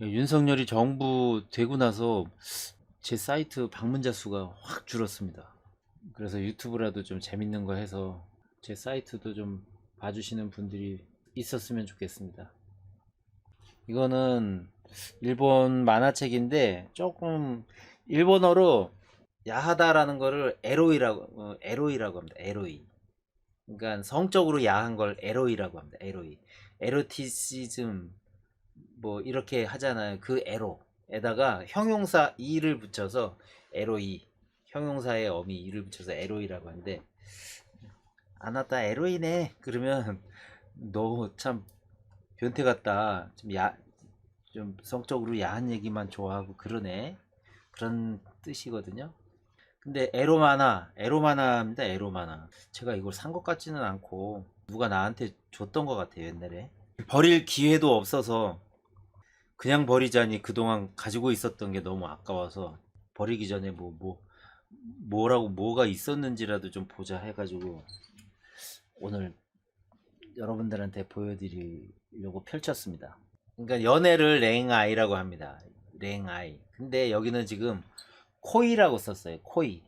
윤석열이 정부 되고 나서 제 사이트 방문자 수가 확 줄었습니다. 그래서 유튜브라도 좀 재밌는 거 해서 제 사이트도 좀 봐주시는 분들이 있었으면 좋겠습니다. 이거는 일본 만화책인데 조금 일본어로 야하다라는 거를 에로이라고 어, 에로이라고 합니다. 에로이. 그러니까 성적으로 야한 걸 에로이라고 합니다. 에로이. 에로티시즘 뭐 이렇게 하잖아요. 그 에로에다가 형용사 이를 붙여서 에로이. 형용사의 어미 이를 붙여서 에로이라고 하는데 아나타 에로이네. 그러면 너 참 변태 같다. 좀 야, 좀 성적으로 야한 얘기만 좋아하고 그러네. 그런 뜻이거든요. 근데 에로마나, 에로마나입니다. 에로마나. 제가 이걸 산 것 같지는 않고 누가 나한테 줬던 것 같아요. 옛날에. 버릴 기회도 없어서 그냥 버리자니 그동안 가지고 있었던 게 너무 아까워서 버리기 전에 뭐, 뭐, 뭐라고 뭐가 있었는지라도 좀 보자 해가지고 오늘 여러분들한테 보여드리려고 펼쳤습니다. 그러니까 연애를 랭아이라고 합니다. 랭아이. 근데 여기는 지금 코이라고 썼어요. 코이.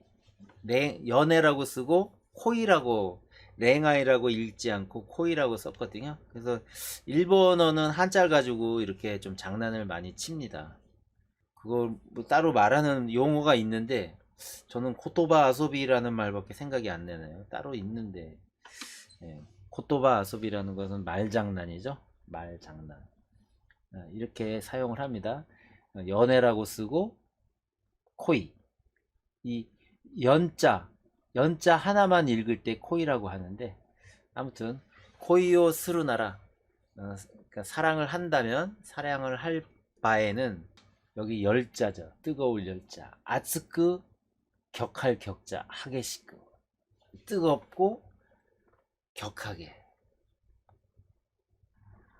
랭, 연애라고 쓰고 코이라고 랭아이라고 읽지 않고 코이라고 썼거든요. 그래서 일본어는 한자를 가지고 이렇게 좀 장난을 많이 칩니다. 그걸 뭐 따로 말하는 용어가 있는데 저는 코토바 아소비라는 말밖에 생각이 안 나네요. 따로 있는데 예, 코토바 아소비라는 것은 말장난이죠. 말장난. 아, 이렇게 사용을 합니다. 어, 연애라고 쓰고 코이 이 연자 연자 하나만 읽을 때 코이라고 하는데 아무튼 코이오 스루나라 어, 그러니까 사랑을 한다면 사랑을 할 바에는 여기 열자죠. 뜨거울 열자. 아츠크 격할 격자. 하게시크. 뜨겁고 격하게.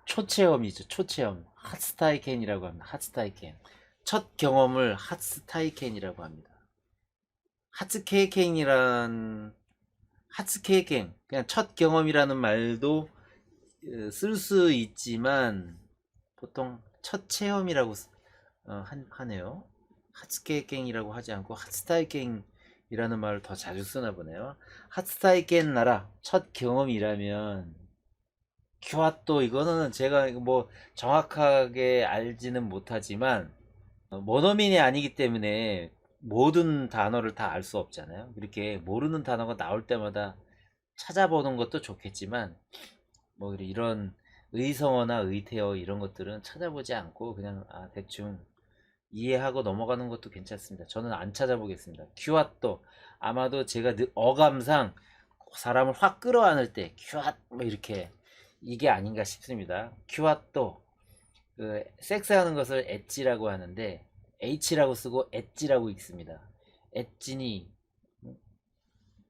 초체험이죠 초체험. 핫스타이켄이라고 합니다. 핫스타이켄. 첫 경험을 핫스타이켄이라고 합니다 하츠케이켄이란 하츠케이켄 그냥 첫 경험이라는 말도 어, 쓸수 있지만 보통 첫 체험이라고 쓰- 어, 한- 하네요. 하츠케이켄이라고 하지 않고 하츠타이켄이라는 말을 더 자주 쓰나 보네요. 하츠타이켄 나라 첫 경험이라면 큐아또 이거는 제가 뭐 정확하게 알지는 못하지만 어, 모노민이 아니기 때문에 모든 단어를 다 알 수 없잖아요. 이렇게 모르는 단어가 나올 때마다 찾아보는 것도 좋겠지만 뭐 이런 의성어나 의태어 이런 것들은 찾아보지 않고 그냥 아, 대충 이해하고 넘어가는 것도 괜찮습니다. 저는 안 찾아보겠습니다. 큐아또 아마도 제가 느- 어감상 사람을 확 끌어안을 때 큐앗 뭐 이렇게 이게 아닌가 싶습니다. 큐아또 그 섹스하는 것을 엣지라고 하는데 H라고 쓰고 엣지라고 읽습니다. 엣지니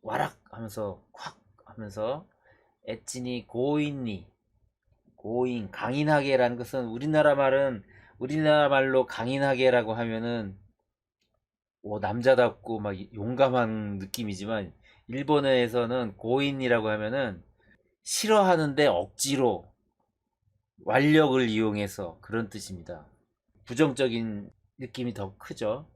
와락 하면서 콱 하면서 엣지니 고인니 고인 강인하게라는 것은 우리나라 말은 우리나라 말로 강인하게라고 하면은 오 남자답고 막 용감한 느낌이지만 일본어에서는 고인이라고 하면은 싫어하는데 억지로 완력을 이용해서 그런 뜻입니다. 부정적인 느낌이 더 크죠.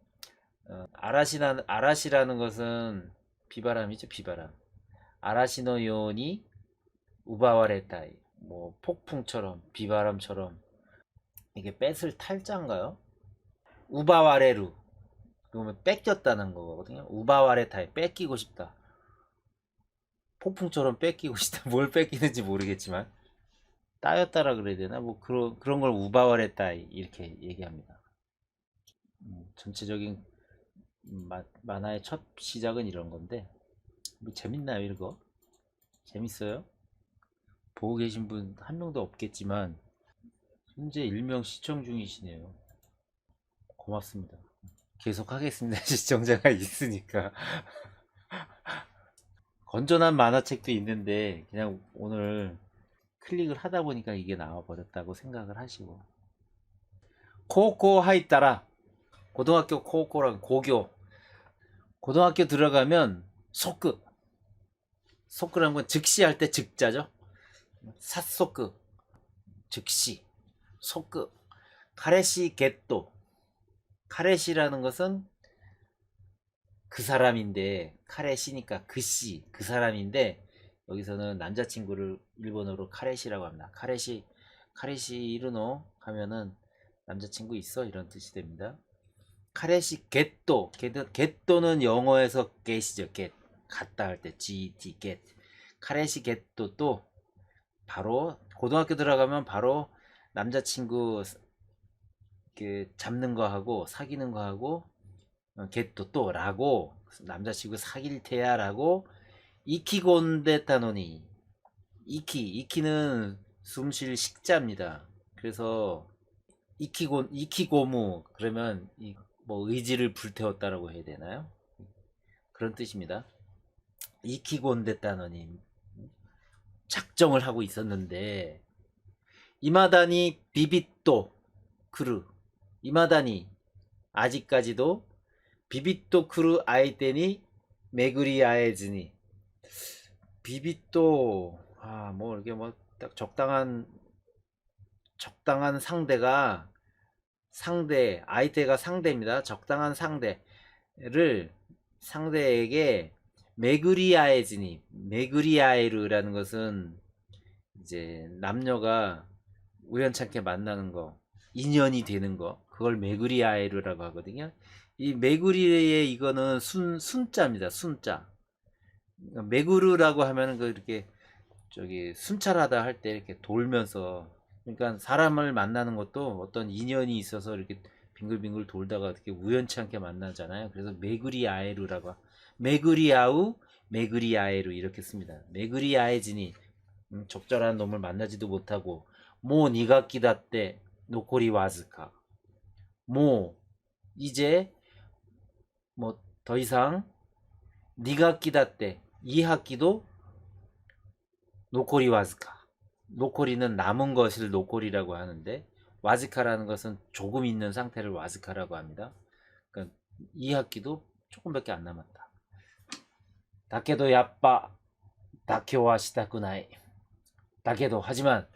어, 아라시나, 아라시라는 것은 비바람이죠, 비바람. 아라시노 요니 우바와레타이. 뭐 폭풍처럼 비바람처럼 이게 뺏을 탈자인가요? 우바와레루. 그러면 뺏겼다는 거거든요. 우바와레타이 뺏기고 싶다. 폭풍처럼 뺏기고 싶다. 뭘 뺏기는지 모르겠지만 따였다라 그래야 되나? 뭐 그런 그런 걸 우바와레타이 이렇게 얘기합니다. 음, 전체적인 마, 만화의 첫 시작은 이런 건데 뭐 재밌나요 이거? 재밌어요? 보고 계신 분 한 명도 없겠지만 현재 일명 시청 중이시네요. 고맙습니다. 계속 하겠습니다. 시청자가 있으니까. 건전한 만화책도 있는데 그냥 오늘 클릭을 하다 보니까 이게 나와 버렸다고 생각을 하시고 코코 하이따라 고등학교 코코랑 고교. 고등학교 들어가면 소크 소크라는 건 즉시 할 때 즉자죠. 삿소크 즉시. 소크 카레시 겟도. 카레시라는 것은 그 사람인데 카레시니까 그씨 그 사람인데 여기서는 남자친구를 일본어로 카레시라고 합니다. 카레시 카레시 이르노 하면은 남자친구 있어? 이런 뜻이 됩니다. 카레시 겟도 겟- 겟도는 영어에서 겟이죠. 겟 갔다 할 때 GT 겟 카레시 겟도 또 바로 고등학교 들어가면 바로 남자친구 그 잡는 거 하고 사귀는 거 하고 어, 겟도 또 라고 남자친구 사귈 테야 라고 이키곤데타노니 이키 이키는 숨쉴 식자입니다. 그래서 이키곤 이키고무 그러면 이 뭐 의지를 불태웠다라고 해야 되나요? 그런 뜻입니다. 이키곤데타노니 작정을 하고 있었는데 이마다니 비비또 크루 이마다니 아직까지도 비비또 크루 아이테니 메구리 아에즈니 비비또 아뭐 이렇게 뭐 딱 적당한 적당한 상대가 상대 아이테가 상대입니다. 적당한 상대를 상대에게 메그리아에즈니 메그리아에르라는 것은 이제 남녀가 우연찮게 만나는 거 인연이 되는 거 그걸 메그리아에르라고 하거든요. 이 메구리의 이거는 순 순자입니다. 순자. 그러니까 메구르라고 하면은 그 이렇게 저기 순찰하다 할 때 이렇게 돌면서 그러니까 사람을 만나는 것도 어떤 인연이 있어서 이렇게 빙글빙글 돌다가 어떻게 우연치 않게 만나잖아요. 그래서 메그리아에르라고 하- 메그리아우 메그리아에르 이렇게 씁니다. 메그리아에지니 음, 적절한 놈을 만나지도 못하고 모 니가 끼다 때 노코리 와즈카 모 이제 뭐 더 이상 니가 끼다 때 이 학기도 노코리 와즈카 노코리는 남은 것을 노코리라고 하는데 와즈카라는 것은 조금 있는 상태를 와즈카라고 합니다. 그러니까 이 학기도 조금밖에 안 남았다. 다케도 야빠 다케와 시다쿠나이 다케도 하지만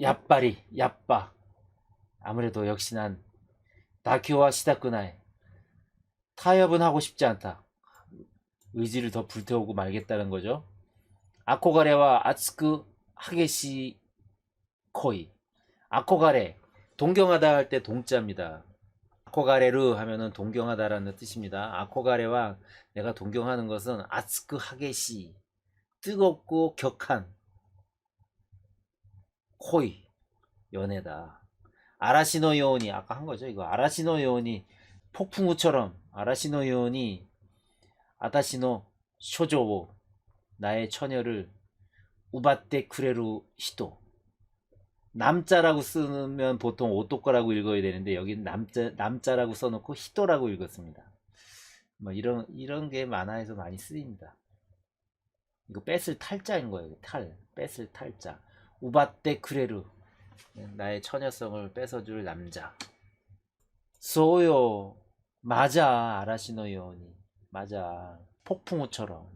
야빠리 야빠 아무래도 역시 난 다케와 시다쿠나이 타협은 하고 싶지 않다. 의지를 더 불태우고 말겠다는 거죠. 아코가레와 아츠크 하게시 코이 아코가레 동경하다 할 때 동자입니다. 아코가레르 하면은 동경하다라는 뜻입니다. 아코가레와 내가 동경하는 것은 아츠크 하게시 뜨겁고 격한 코이 연애다. 아라시노 요원이 아까 한 거죠. 이거 아라시노 요원이 폭풍우처럼 아라시노 요원이 아다시노 쇼조오 나의 처녀를 우바떼 쿠레루 히토 남자라고 쓰면 보통 오토거라고 읽어야 되는데 여기는 남자 남자라고 써놓고 히토라고 읽었습니다. 뭐 이런 이런 게 만화에서 많이 쓰입니다. 이거 뺏을 탈자인 거예요. 탈 뺏을 탈자 우바떼 쿠레루 나의 처녀성을 뺏어줄 남자. 소요 맞아 아라시노 요원이 맞아 폭풍우처럼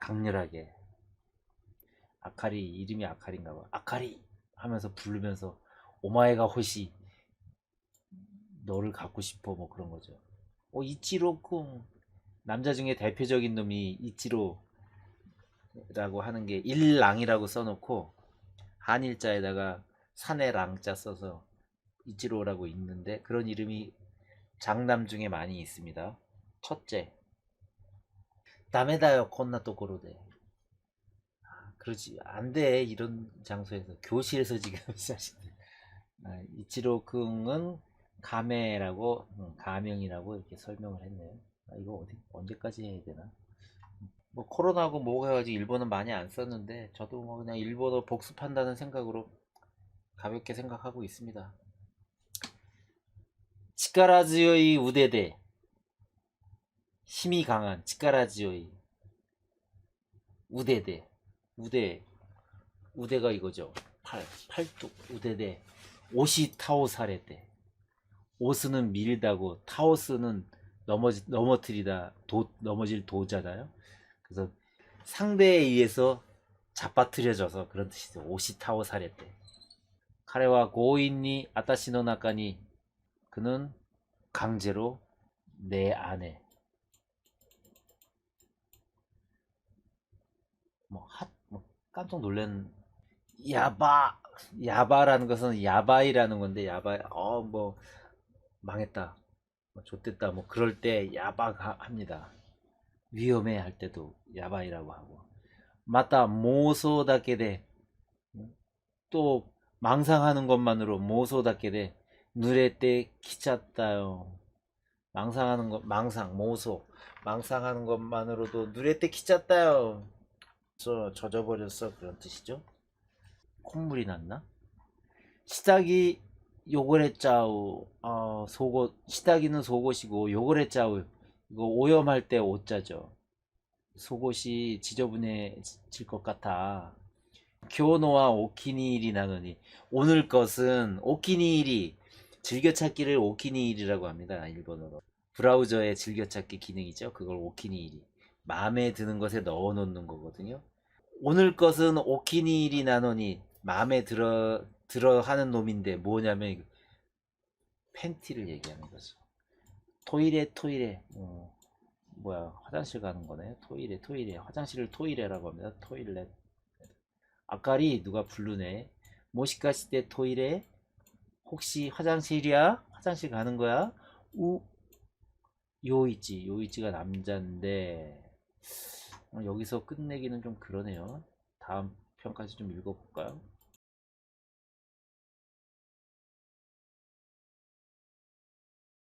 강렬하게 아카리 이름이 아카리인가 봐. 아카리! 하면서 부르면서 오마에가 호시 너를 갖고 싶어 뭐 그런 거죠. 어 이치로 쿵. 남자 중에 대표적인 놈이 이치로라고 하는 게 일랑이라고 써놓고 한일자에다가 산의 랑자 써서 이치로라고 읽는데 그런 이름이 장남 중에 많이 있습니다. 첫째. 다메다요 콘나 아, 그러지. 안 돼. 이런 장소에서. 교실에서 지금 사실 아, 이치로 궁은 가메라고 음, 가명이라고 이렇게 설명을 했네요. 아, 이거 어디 언제까지 해야 되나? 뭐 코로나고 뭐가 해가지고 일본은 많이 안 썼는데 저도 뭐 그냥 일본어 복습한다는 생각으로 가볍게 생각하고 있습니다. 치카라즈요이 우대대. 힘이 강한 치카라지오이 우대대 우대 우대가 이거죠. 팔 팔뚝 우대대. 옷이 타오사레대. 옷은 밀다고 타오스는 넘어지 넘어뜨리다 도 넘어질 도잖아요. 그래서 상대에 의해서 잡아뜨려져서 그런 뜻이죠. 옷이 타오사레대. 카레와 고인니 아타시노 나카니 그는 강제로 내 안에. 뭐, 핫, 뭐 깜짝 놀란 야바 야바라는 것은 야바이라는 건데 야바 어 뭐 망했다 뭐 좆됐다 뭐 그럴 때 야바 합니다. 위험해 할 때도 야바이라고 하고. 맞다 모소다케데 또 망상하는 것만으로 모소다케데 눈에 때 키쳤다요. 망상하는 것 망상 모소. 망상하는 것만으로도 눈에 때 키쳤다요 저 젖어버렸어 그런 뜻이죠? 콧물이 났나? 시작이 요거레짜우 어 속옷 시다기는 속옷이고 요거레짜우 이거 오염할 때 오자죠. 속옷이 지저분해질 것 같아. 교노와 오키니일이 나누니 오늘 것은 오키니일이 즐겨찾기를 오키니일이라고 합니다 일본어로. 브라우저의 즐겨찾기 기능이죠 그걸 오키니일이 마음에 드는 것에 넣어 놓는 거거든요. 오늘 것은 오키니일이 나누니 마음에 들어 들어 하는 놈인데 뭐냐면 팬티를 얘기하는 거죠. 토이레 토이레 어, 뭐야 화장실 가는 거네. 토이레 토이레 화장실을 토이레라고 합니다. 토일렛. 아까리 누가 부르네. 모시카시테 토이레 혹시 화장실이야? 화장실 가는 거야? 우 요이치 요이치가 남자인데. 어, 여기서 끝내기는 좀 그러네요. 다음 편까지 좀 읽어볼까요